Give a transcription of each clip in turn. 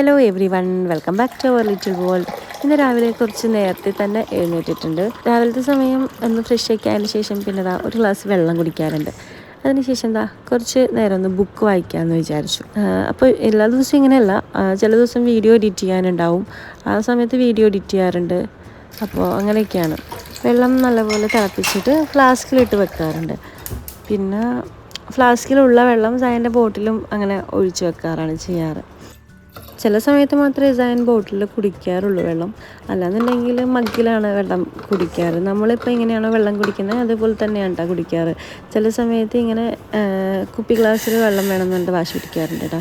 Hello everyone welcome back to our little world ഇന്ന് രാവിലെ കുറച്ച് നേരത്തെ തന്നെ എഴുന്നേറ്റിട്ടുണ്ട്. രാവിലത്തെ സമയം ഒന്ന് ഫ്രഷ് ഒക്കെ ശേഷം പിന്നെ ദാ ഒരു ഗ്ലാസ് വെള്ളം കുടിക്കാറുണ്ട്. അതിനുശേഷം എന്താ കുറച്ച് നേരം ഒന്ന് ബുക്ക് വായിക്കാമെന്ന് വിചാരിച്ചു. അപ്പോൾ എല്ലാ ദിവസവും ഇങ്ങനെയല്ല. ചില ദിവസം വീഡിയോ എഡിറ്റ് ചെയ്യാനുണ്ടാവും. ആ സമയത്ത് വീഡിയോ എഡിറ്റ് ചെയ്യാറുണ്ട്. അപ്പോൾ അങ്ങനെയൊക്കെയാണ്. വെള്ളം നല്ലപോലെ തിളപ്പിച്ചിട്ട് ഫ്ലാസ്കിലിട്ട് വെക്കാറുണ്ട്. പിന്നെ ഫ്ലാസ്കിലുള്ള വെള്ളം സായന്റെ ബോട്ടിലും അങ്ങനെ ഒഴിച്ചു വെക്കാറാണ് ചെയ്യാറ്. ചില സമയത്ത് മാത്രമേ സയൻ ബോട്ടിൽ കുടിക്കാറുള്ളൂ വെള്ളം. അല്ലാന്നുണ്ടെങ്കിൽ മഗ്ഗിലാണ് വെള്ളം കുടിക്കാറ്. നമ്മളിപ്പോൾ ഇങ്ങനെയാണോ വെള്ളം കുടിക്കുന്നത് അതുപോലെ തന്നെയാണ് കേട്ടോ കുടിക്കാറ്. ചില സമയത്ത് ഇങ്ങനെ കുപ്പി ഗ്ലാസ്സിൽ വെള്ളം വേണമെന്നുണ്ട് വാശി പിടിക്കാറുണ്ട് കേട്ടോ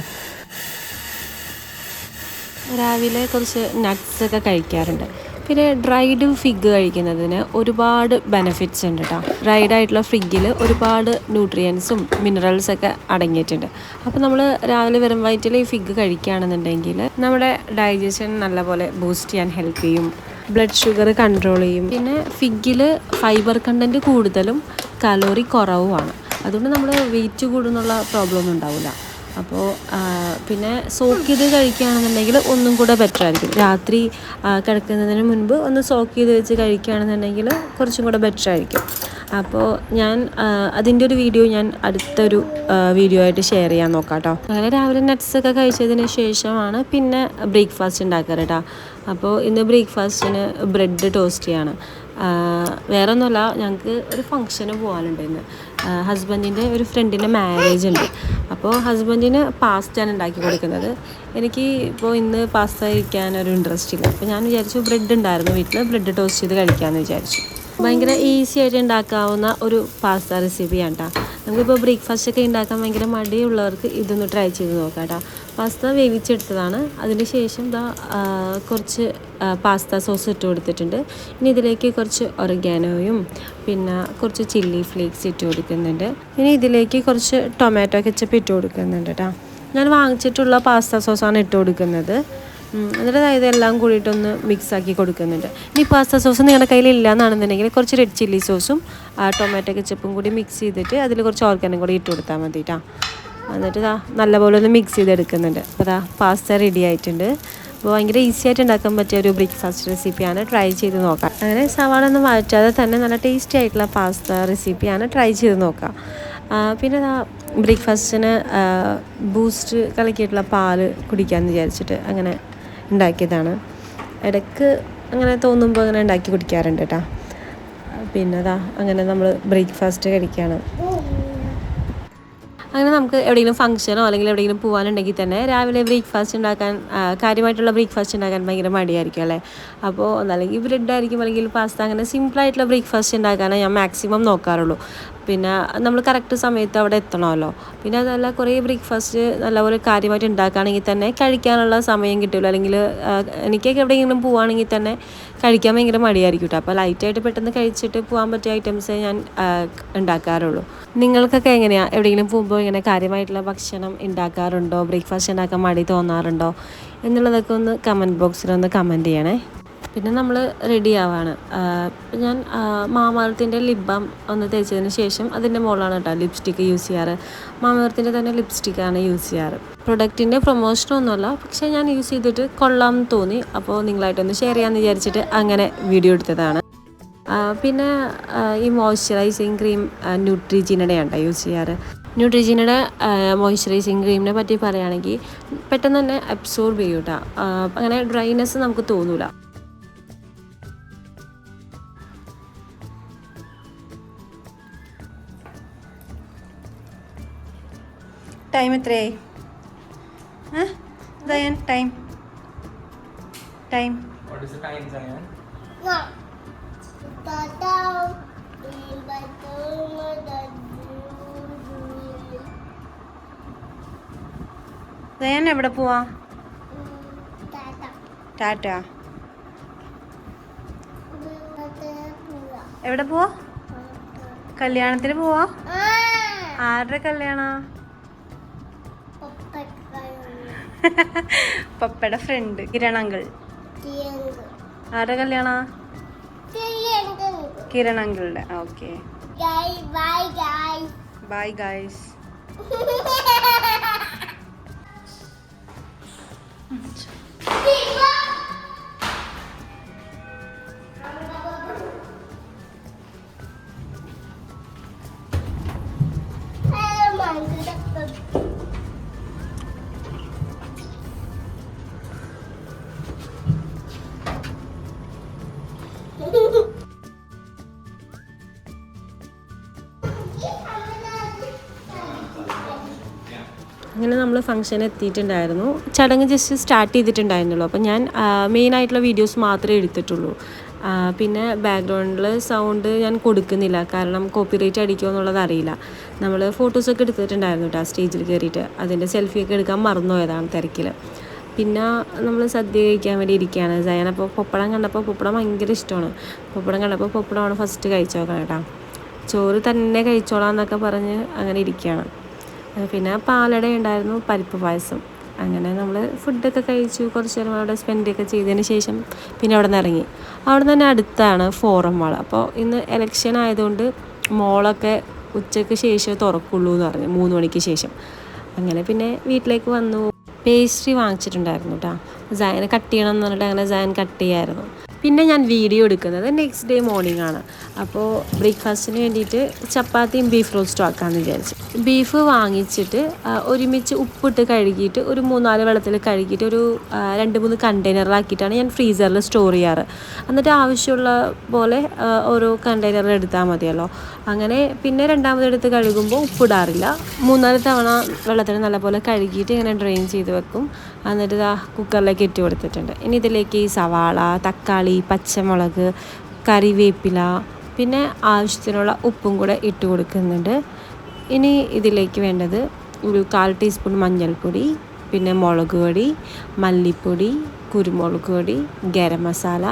രാവിലെ കുറച്ച് നട്ട്സ് ഒക്കെ കഴിക്കാറുണ്ട്. പിന്നെ ഡ്രൈഡ് ഫിഗ് കഴിക്കുന്നതിന് ഒരുപാട് ബെനിഫിറ്റ്സ് ഉണ്ട് കേട്ടോ ഡ്രൈഡ് ആയിട്ടുള്ള ഫിഗിൽ ഒരുപാട് ന്യൂട്രിയൻസും മിനറൽസ് ഒക്കെ അടങ്ങിയിട്ടുണ്ട്. അപ്പോൾ നമ്മൾ രാവിലെ വെറും വയറ്റിൽ ഈ ഫിഗ് കഴിക്കുകയാണെന്നുണ്ടെങ്കിൽ നമ്മുടെ ഡൈജഷൻ നല്ലപോലെ ബൂസ്റ്റ് ചെയ്യാൻ ഹെൽപ്പ് ചെയ്യും. ബ്ലഡ് ഷുഗർ കൺട്രോൾ ചെയ്യും. പിന്നെ ഫിഗിൽ ഫൈബർ കണ്ടന്റ് കൂടുതലും കലോറി കുറവുമാണ്. അതുകൊണ്ട് നമ്മൾ വെയിറ്റ് കൂടുന്നുള്ള പ്രോബ്ലം ഒന്നും ഉണ്ടാവില്ല അപ്പോൾ പിന്നെ സോക്ക് ചെയ്ത് കഴിക്കുകയാണെന്നുണ്ടെങ്കിൽ ഒന്നും കൂടെ ബെറ്റർ ആയിരിക്കും. രാത്രി കിടക്കുന്നതിന് മുൻപ് ഒന്ന് സോക്ക് ചെയ്ത് വെച്ച് കഴിക്കുകയാണെന്നുണ്ടെങ്കിൽ കുറച്ചും കൂടെ ബെറ്റർ ആയിരിക്കും. അപ്പോൾ ഞാൻ അതിന്റെ ഒരു വീഡിയോ ഞാൻ അടുത്തൊരു വീഡിയോ ആയിട്ട് ഷെയർ ചെയ്യാൻ നോക്കാം കേട്ടോ അങ്ങനെ രാവിലെ നട്ട്സൊക്കെ കഴിച്ചതിന് ശേഷമാണ് പിന്നെ ബ്രേക്ക്ഫാസ്റ്റ് ഉണ്ടാക്കാറ് കേട്ടോ അപ്പോൾ ഇന്ന് ബ്രേക്ക്ഫാസ്റ്റിന് ബ്രെഡ് ടോസ്റ്റ് ചെയ്യാണ്. വേറെ ഒന്നുമല്ല ഞങ്ങൾക്ക് ഒരു ഫംഗ്ഷന് പോകാനുണ്ടായിരുന്നു ഹസ്ബൻഡിന്റെ ഒരു ഫ്രണ്ടിന്റെ മാരേജ് ഉണ്ട്. അപ്പോൾ ഹസ്ബൻഡിന് പാസ്റ്റാണ് ഉണ്ടാക്കി കൊടുക്കുന്നത്. എനിക്ക് ഇപ്പോൾ ഇന്ന് പാസ്ത കഴിക്കാൻ ഒരു ഇൻട്രസ്റ്റ് ഇല്ല. അപ്പോൾ ഞാൻ വിചാരിച്ചു ബ്രെഡ് ഉണ്ടായിരുന്നു വീട്ടിൽ ബ്രെഡ് ടോസ്റ്റ് ചെയ്ത് കഴിക്കാമെന്ന് വിചാരിച്ചു. ഭയങ്കര ഈസി ആയിട്ട് ഉണ്ടാക്കാവുന്ന ഒരു പാസ്ത റെസിപ്പിയാണ് കേട്ടോ നമുക്കിപ്പോൾ ബ്രേക്ക്ഫാസ്റ്റ് ഒക്കെ ഉണ്ടാക്കാൻ ഭയങ്കര മടിയുള്ളവർക്ക് ഇതൊന്ന് ട്രൈ ചെയ്ത് നോക്കാം കേട്ടോ പാസ്ത വേവിച്ചെടുത്തതാണ്. അതിന് ശേഷം ഇതാ കുറച്ച് പാസ്ത സോസ് ഇട്ട് കൊടുത്തിട്ടുണ്ട്. ഇനി ഇതിലേക്ക് കുറച്ച് ഒറിഗാനോയും പിന്നെ കുറച്ച് ചില്ലി ഫ്ലേക്സ് ഇട്ട് കൊടുക്കുന്നുണ്ട്. ഇനി ഇതിലേക്ക് കുറച്ച് ടൊമാറ്റോ കെച്ചപ്പ് ഇട്ട് കൊടുക്കുന്നുണ്ട് കേട്ടോ ഞാൻ വാങ്ങിച്ചിട്ടുള്ള പാസ്ത സോസാണ് ഇട്ട് കൊടുക്കുന്നത്. എന്നിട്ട് എല്ലാം കൂടിയിട്ടൊന്ന് മിക്സ് ആക്കി കൊടുക്കുന്നുണ്ട്. ഇനി പാസ്ത സോസ് നിങ്ങളുടെ കയ്യിൽ ഇല്ല എന്നാണെന്നുണ്ടെങ്കിൽ കുറച്ച് റെഡ് ചില്ലി സോസും ടൊമാറ്റോ കെച്ചപ്പും കൂടി മിക്സ് ചെയ്തിട്ട് അതിൽ കുറച്ച് ഓർഗാനും കൂടി ഇട്ട് കൊടുത്താൽ മതി കേട്ടോ എന്നിട്ട് ഇതാ നല്ലപോലെ ഒന്ന് മിക്സ് ചെയ്തെടുക്കുന്നുണ്ട്. അപ്പോൾ ഇതാ പാസ്ത റെഡി ആയിട്ടുണ്ട്. അപ്പോൾ ഭയങ്കര ഈസി ആയിട്ട് ഉണ്ടാക്കാൻ പറ്റിയ ഒരു ബ്രേക്ക്ഫാസ്റ്റ് റെസിപ്പിയാണ് ട്രൈ ചെയ്ത് നോക്കാം. അങ്ങനെ സവാള ഒന്നും മാറ്റാതെ തന്നെ നല്ല ടേസ്റ്റി ആയിട്ടുള്ള പാസ്ത റെസിപ്പിയാണ് ട്രൈ ചെയ്ത് നോക്കാം. പിന്നെ ബ്രേക്ക്ഫാസ്റ്റിന് ബൂസ്റ്റ് കലക്കിയിട്ടുള്ള പാൽ കുടിക്കാമെന്ന് വിചാരിച്ചിട്ട് അങ്ങനെ ഉണ്ടാക്കിയതാണ്. ഇടയ്ക്ക് അങ്ങനെ തോന്നുമ്പോൾ അങ്ങനെ ഉണ്ടാക്കി കുടിക്കാറുണ്ട് കേട്ടോ പിന്നെ അതാ അങ്ങനെ നമ്മൾ ബ്രേക്ക്ഫാസ്റ്റ് കഴിക്കുകയാണ് അങ്ങനെ നമുക്ക് എവിടെയെങ്കിലും ഫംഗ്ഷനോ അല്ലെങ്കിൽ എവിടെയെങ്കിലും പോകാനുണ്ടെങ്കിൽ തന്നെ രാവിലെ ബ്രേക്ക്ഫാസ്റ്റ് ഉണ്ടാക്കാൻ കാര്യമായിട്ടുള്ള ബ്രേക്ക്ഫാസ്റ്റ് ഉണ്ടാക്കാൻ ഭയങ്കര മടിയായിരിക്കും അല്ലേ? അപ്പോൾ ഒന്നല്ലെങ്കിൽ ബ്രെഡ് ആയിരിക്കും അല്ലെങ്കിൽ പാസ്ത അങ്ങനെ സിമ്പിളായിട്ടുള്ള ബ്രേക്ക്ഫാസ്റ്റ് ഉണ്ടാക്കാനാണ് ഞാൻ മാക്സിമം നോക്കാറുള്ളൂ. പിന്നെ നമ്മൾ കറക്റ്റ് സമയത്ത് അവിടെ എത്തണമല്ലോ. പിന്നെ അതല്ല കുറേ ബ്രേക്ക്ഫാസ്റ്റ് നല്ലപോലെ കാര്യമായിട്ട് ഉണ്ടാക്കുകയാണെങ്കിൽ തന്നെ കഴിക്കാനുള്ള സമയം കിട്ടില്ല. അല്ലെങ്കിൽ എനിക്കൊക്കെ എവിടെയെങ്കിലും പോവുകയാണെങ്കിൽ തന്നെ കഴിക്കാൻ ഭയങ്കര മടിയായിരിക്കും കേട്ടോ. അപ്പോൾ ലൈറ്റായിട്ട് പെട്ടെന്ന് കഴിച്ചിട്ട് പോകാൻ പറ്റിയ ഐറ്റംസേ ഞാൻ ഉണ്ടാക്കാറുള്ളൂ. നിങ്ങൾക്കൊക്കെ എങ്ങനെയാണ് എവിടെയെങ്കിലും പോകുമ്പോൾ ഇങ്ങനെ കാര്യമായിട്ടുള്ള ഭക്ഷണം ഉണ്ടാക്കാറുണ്ടോ? ബ്രേക്ക്ഫാസ്റ്റ് ഉണ്ടാക്കാൻ മടി തോന്നാറുണ്ടോ? എന്നുള്ളതൊക്കെ ഒന്ന് കമന്റ് ബോക്സിൽ ഒന്ന് കമന്റ് ചെയ്യണേ. പിന്നെ നമ്മൾ റെഡി ആവാണ്. ഞാൻ മാമാർത്തിന്റെ ലിപ് ബാം ഒന്ന് തേച്ചതിന് ശേഷം അതിന്റെ മുകളിലാണ് കേട്ടോ ലിപ്സ്റ്റിക്ക് യൂസ് ചെയ്യാറ്. മാമാർത്തിന്റെ തന്നെ ലിപ്സ്റ്റിക്കാണ് യൂസ് ചെയ്യാറ്. പ്രൊഡക്റ്റിന്റെ പ്രൊമോഷനൊന്നുമല്ല പക്ഷേ ഞാൻ യൂസ് ചെയ്തിട്ട് കൊള്ളാം തോന്നി. അപ്പോൾ നിങ്ങളായിട്ടൊന്ന് ഷെയർ ചെയ്യാമെന്ന് വിചാരിച്ചിട്ട് അങ്ങനെ വീഡിയോ എടുത്തതാണ്. പിന്നെ ഈ മോയ്സ്ചറൈസിങ് ക്രീം ന്യൂട്രിജീനയുടെയാണ് കേട്ടോ യൂസ് ചെയ്യാറ്. ന്യൂട്രിജീനയുടെ മോയ്സ്ചറൈസിങ് ക്രീമിനെ പറ്റി പറയുകയാണെങ്കിൽ പെട്ടെന്ന് തന്നെ അബ്സോർബ് ചെയ്യൂട്ടാ. അങ്ങനെ ഡ്രൈനെസ് നമുക്ക് തോന്നൂല. ടൈം എത്രയായി? ദയൻ ടൈം ടൈം? ദയൻ എവിടെ പോവാ? ടാറ്റ. എവിടെ പോവാ? കല്യാണത്തിന് പോവാ? ആരുടെ കല്യാണ? പപ്പയുടെ ഫ്രണ്ട് കിരണങ്കിൾ. ആരുടെ കല്യാണ? കിരൺ അങ്കിളുടെ okay bye guys bye guys നമ്മൾ ഫംഗ്ഷൻ എത്തിയിട്ടുണ്ടായിരുന്നു. ചടങ്ങ് ജസ്റ്റ് സ്റ്റാർട്ട് ചെയ്തിട്ടുണ്ടായിരുന്നുള്ളൂ. അപ്പോൾ ഞാൻ മെയിൻ ആയിട്ടുള്ള വീഡിയോസ് മാത്രമേ എടുത്തിട്ടുള്ളൂ. പിന്നെ ബാക്ക്ഗ്രൗണ്ടിൽ സൗണ്ട് ഞാൻ കൊടുക്കുന്നില്ല. കാരണം കോപ്പിറൈറ്റ് അടിക്കുമോ എന്നുള്ളത് അറിയില്ല. നമ്മൾ ഫോട്ടോസൊക്കെ എടുത്തിട്ടുണ്ടായിരുന്നു കേട്ടോ സ്റ്റേജിൽ കയറിയിട്ട് അതിന്റെ സെൽഫിയൊക്കെ എടുക്കാൻ മറന്നുപോയതാണ് തിരക്കിൽ പിന്നെ നമ്മൾ സദ്യ കഴിക്കാൻ വേണ്ടി ഇരിക്കുകയാണ് സയൻ അപ്പോൾ പൊപ്പടം കണ്ടപ്പോൾ പൊപ്പടം ഭയങ്കര ഇഷ്ടമാണ്. പൊപ്പടം കണ്ടപ്പോൾ പൊപ്പടമാണ് ഫസ്റ്റ് കഴിച്ചു നോക്കണം കേട്ടോ ചോറ് തന്നെ കഴിച്ചോളാം എന്നൊക്കെ പറഞ്ഞ് അങ്ങനെ ഇരിക്കുകയാണ് പിന്നെ പാലട ഉണ്ടായിരുന്നു പരിപ്പ് പായസം. അങ്ങനെ നമ്മൾ ഫുഡൊക്കെ കഴിച്ചു കുറച്ച് നേരം അവിടെ സ്പെൻഡ് ഒക്കെ ചെയ്തതിന് ശേഷം പിന്നെ അവിടെ നിന്ന് ഇറങ്ങി. അവിടെ തന്നെ അടുത്താണ് ഫോറം മാൾ അപ്പോൾ ഇന്ന് എലക്ഷൻ ആയതുകൊണ്ട് മോളൊക്കെ ഉച്ചയ്ക്ക് ശേഷം തുറക്കുള്ളൂ എന്ന് പറഞ്ഞു മൂന്ന് മണിക്ക് ശേഷം. അങ്ങനെ പിന്നെ വീട്ടിലേക്ക് വന്നു. പേസ്ട്രി വാങ്ങിച്ചിട്ടുണ്ടായിരുന്നു കേട്ടോ ജയനെ കട്ട് ചെയ്യണം എന്ന് പറഞ്ഞിട്ട് അങ്ങനെ ജയൻ കട്ട് ചെയ്യായിരുന്നു. പിന്നെ ഞാൻ വീഡിയോ എടുക്കുന്നത് നെക്സ്റ്റ് ഡേ മോർണിംഗ് ആണ്. അപ്പോൾ ബ്രേക്ക്ഫാസ്റ്റിന് വേണ്ടിയിട്ട് ചപ്പാത്തിയും ബീഫ് റോസ്റ്റും ആക്കാമെന്ന് വിചാരിച്ചു. ബീഫ് വാങ്ങിച്ചിട്ട് ഒരുമിച്ച് ഉപ്പിട്ട് കഴുകിയിട്ട് ഒരു മൂന്നാൽ വെള്ളത്തിൽ കഴുകിയിട്ട് ഒരു രണ്ട് മൂന്ന് കണ്ടെയ്നറിലാക്കിയിട്ടാണ് ഞാൻ ഫ്രീസറിൽ സ്റ്റോർ ചെയ്യാറ്. എന്നിട്ട് ആവശ്യമുള്ള പോലെ ഓരോ കണ്ടെയ്നറിൽ എടുത്താൽ മതിയല്ലോ. അങ്ങനെ പിന്നെ രണ്ടാമതെടുത്ത് കഴുകുമ്പോൾ ഉപ്പിടാറില്ല. മൂന്നാൽ തവണ വെള്ളത്തിൽ നല്ലപോലെ കഴുകിയിട്ട് ഇങ്ങനെ ഡ്രെയിൻ ചെയ്ത് വെക്കും. എന്നിട്ട് ഇതാ കുക്കറിലേക്ക് ഇട്ട് കൊടുത്തിട്ടുണ്ട്. ഇനി ഇതിലേക്ക് ഈ സവാള തക്കാളി പച്ചമുളക് കറിവേപ്പില പിന്നെ ആവശ്യത്തിനുള്ള ഉപ്പും കൂടെ ഇട്ട് കൊടുക്കുന്നുണ്ട്. ഇനി ഇതിലേക്ക് വേണ്ടത് ഒരു കാൽ ടീസ്പൂൺ മഞ്ഞൾപ്പൊടി പിന്നെ മുളക് പൊടി മല്ലിപ്പൊടി കുരുമുളക് പൊടി ഗരം മസാല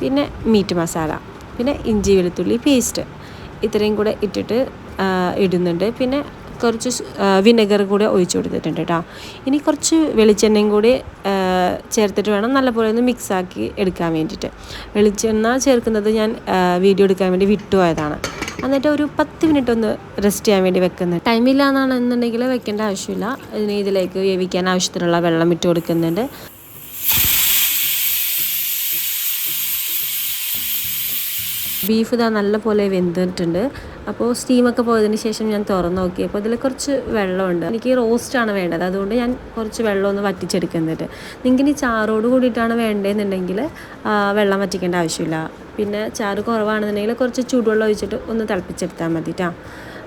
പിന്നെ മീറ്റ് മസാല പിന്നെ ഇഞ്ചി വെളുത്തുള്ളി പേസ്റ്റ് ഇത്രയും കൂടെ ഇട്ടിട്ട് ഇടുന്നുണ്ട്. പിന്നെ കുറച്ച് വിനെഗർ കൂടെ ഒഴിച്ചു കൊടുത്തിട്ടുണ്ട് കേട്ടോ ഇനി കുറച്ച് വെളിച്ചെണ്ണയും കൂടി ചേർത്തിട്ട് വേണം നല്ലപോലെ ഒന്ന് മിക്സാക്കി എടുക്കാൻ വേണ്ടിയിട്ട്. വെളിച്ചെണ്ണ ചേർക്കുന്നത് ഞാൻ വീഡിയോ എടുക്കാൻ വേണ്ടി വിട്ടുപോയതാണ് എന്നിട്ട് ഒരു പത്ത് മിനിറ്റ് ഒന്ന് റെസ്റ്റ് ചെയ്യാൻ വേണ്ടി വെക്കുന്നത് ടൈമില്ല എന്നാണ് വെക്കേണ്ട ആവശ്യമില്ല. ഇതിന് ഇതിലേക്ക് വേവിക്കാൻ ആവശ്യത്തിനുള്ള വെള്ളം ഇട്ട് കൊടുക്കുന്നുണ്ട്. ബീഫ് ഇതാ നല്ലപോലെ വെന്തിട്ടുണ്ട്. അപ്പോൾ സ്റ്റീമൊക്കെ പോയതിന് ശേഷം ഞാൻ തുറന്ന് നോക്കി. അപ്പോൾ ഇതിൽ കുറച്ച് വെള്ളമുണ്ട്. എനിക്ക് റോസ്റ്റാണ് വേണ്ടത്. അതുകൊണ്ട് ഞാൻ കുറച്ച് വെള്ളം ഒന്ന് വറ്റിച്ചെടുക്കുന്നുണ്ട്. നിങ്ങൾക്ക് ഇനി ചാറോട് കൂടിയിട്ടാണ് വേണ്ടതെന്നുണ്ടെങ്കിൽ വെള്ളം വറ്റിക്കേണ്ട ആവശ്യമില്ല. പിന്നെ ചാറ് കുറവാണെന്നുണ്ടെങ്കിൽ കുറച്ച് ചൂടുവെള്ളം ഒഴിച്ചിട്ട് ഒന്ന് തിളപ്പിച്ചെടുത്താൽ മതി കേട്ടോ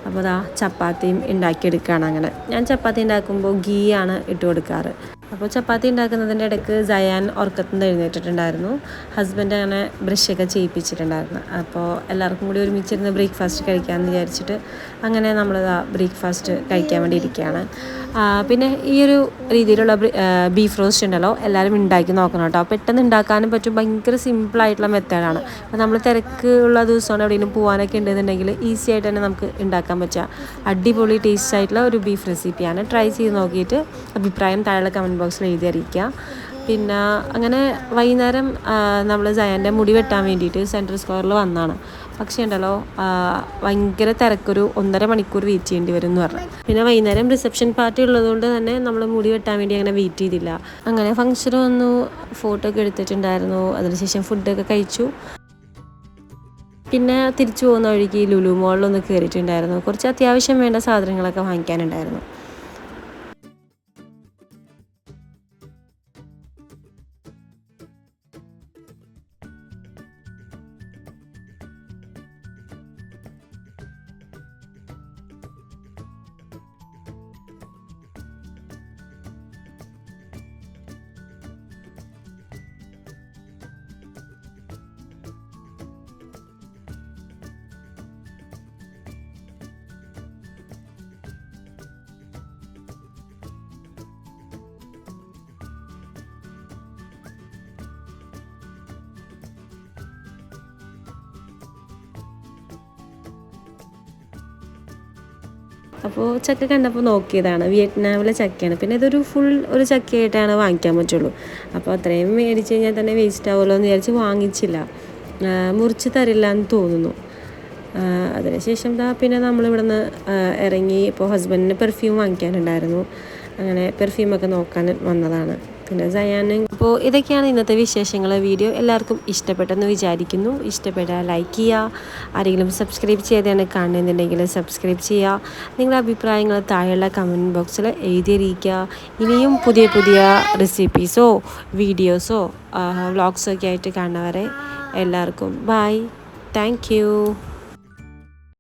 അപ്പോൾ അതാ ചപ്പാത്തിയും ഉണ്ടാക്കിയെടുക്കുകയാണ് അങ്ങനെ. ഞാൻ ചപ്പാത്തി ഉണ്ടാക്കുമ്പോൾ ഗീ ആണ് ഇട്ട് കൊടുക്കാറ്. അപ്പോൾ ചപ്പാത്തി ഉണ്ടാക്കുന്നതിന്റെ ഇടയ്ക്ക് ജയാൻ ഉറക്കത്തുനിന്ന് എഴുന്നേറ്റിട്ടുണ്ടായിരുന്നു. ഹസ്ബൻഡ് അങ്ങനെ ബ്രഷൊക്കെ ചെയ്യിപ്പിച്ചിട്ടുണ്ടായിരുന്നു. അപ്പോൾ എല്ലാവർക്കും കൂടി ഒരുമിച്ചിരുന്ന് ബ്രേക്ക്ഫാസ്റ്റ് കഴിക്കാമെന്ന് വിചാരിച്ചിട്ട് അങ്ങനെ നമ്മൾ ബ്രേക്ക്ഫാസ്റ്റ് കഴിക്കാൻ വേണ്ടി ഇരിക്കുകയാണ്. പിന്നെ ഈ ഒരു രീതിയിലുള്ള ബീഫ് റോസ്റ്റ് ഉണ്ടല്ലോ എല്ലാവരും ഉണ്ടാക്കി നോക്കണം കേട്ടോ. പെട്ടെന്ന് ഉണ്ടാക്കാനും പറ്റും ഭയങ്കര സിമ്പിളായിട്ടുള്ള മെത്തേഡാണ് അപ്പോൾ നമ്മൾ തിരക്ക് ഉള്ള ദിവസമാണ് എവിടെയെങ്കിലും പോകാനൊക്കെ ഉണ്ടെന്നുണ്ടെങ്കിൽ ഈസി ആയിട്ട് തന്നെ നമുക്ക് ഉണ്ടാക്കാൻ പറ്റുക. അടിപൊളി ടേസ്റ്റ് ആയിട്ടുള്ള ഒരു ബീഫ് റെസിപ്പിയാണ് ട്രൈ ചെയ്ത് നോക്കിയിട്ട് അഭിപ്രായം താഴെ കമന്റ് ബോക്സിൽ എഴുതി അറിയിക്കുക. പിന്നെ അങ്ങനെ വൈകുന്നേരം നമ്മൾ ജയന്റെ മുടി വെട്ടാൻ വേണ്ടിയിട്ട് സെൻട്രൽ സ്ക്വയറിൽ വന്നതാണ് പക്ഷേ ഉണ്ടല്ലോ ഭയങ്കര തിരക്കൊരു ഒന്നര മണിക്കൂർ വെയിറ്റ് ചെയ്യേണ്ടി വരും എന്ന് പറഞ്ഞു. പിന്നെ വൈകുന്നേരം റിസപ്ഷൻ പാർട്ടി ഉള്ളതുകൊണ്ട് തന്നെ നമ്മൾ മുടി വെട്ടാൻ വേണ്ടി അങ്ങനെ വെയിറ്റ് ചെയ്തില്ല. അങ്ങനെ ഫംഗ്ഷൻ വന്നു ഫോട്ടോ ഒക്കെ എടുത്തിട്ടുണ്ടായിരുന്നു അതിനുശേഷം ഫുഡൊക്കെ കഴിച്ചു. പിന്നെ തിരിച്ചു പോകുന്ന വഴിക്ക് ലുലു മോളിലൊന്ന് കയറിയിട്ടുണ്ടായിരുന്നു കുറച്ച് അത്യാവശ്യം വേണ്ട സാധനങ്ങളൊക്കെ വാങ്ങിക്കാനുണ്ടായിരുന്നു. അപ്പോൾ ചക്ക കണ്ടപ്പോൾ നോക്കിയതാണ്. വിയറ്റ്നാമിലെ ചക്കയാണ്. പിന്നെ ഇതൊരു ഫുൾ ഒരു ചക്കയായിട്ടാണ് വാങ്ങിക്കാൻ പറ്റുള്ളൂ. അപ്പോൾ അത്രയും മേടിച്ച് കഴിഞ്ഞാൽ തന്നെ വേസ്റ്റ് ആവുമല്ലോ എന്ന് വിചാരിച്ച് വാങ്ങിച്ചില്ല. മുറിച്ച് തരില്ല എന്ന് തോന്നുന്നു. അതിനുശേഷം ദാ പിന്നെ നമ്മളിവിടുന്ന് നിന്ന് ഇറങ്ങി ഇപ്പോൾ ഹസ്ബൻഡിന് പെർഫ്യൂം വാങ്ങിക്കാനുണ്ടായിരുന്നു. അങ്ങനെ പെർഫ്യൂമൊക്കെ നോക്കാൻ വന്നതാണ്. പിന്നെ സയാന് അപ്പോൾ ഇതൊക്കെയാണ് ഇന്നത്തെ വിശേഷങ്ങൾ വീഡിയോ എല്ലാവർക്കും ഇഷ്ടപ്പെട്ടെന്ന് വിചാരിക്കുന്നു. ഇഷ്ടപ്പെട്ടാൽ ലൈക്ക് ചെയ്യുക ആരെങ്കിലും സബ്സ്ക്രൈബ് ചെയ്താണ് കാണുന്നുണ്ടെങ്കിൽ സബ്സ്ക്രൈബ് ചെയ്യുക നിങ്ങളുടെ അഭിപ്രായങ്ങൾ താഴെയുള്ള കമന്റ് ബോക്സിൽ എഴുതിയിരിക്കുക ഇനിയും പുതിയ പുതിയ റെസിപ്പീസോ വീഡിയോസോ വ്ളോഗ്സോ ഒക്കെ ആയിട്ട് കാണുന്നവരെ എല്ലാവർക്കും ബൈ താങ്ക്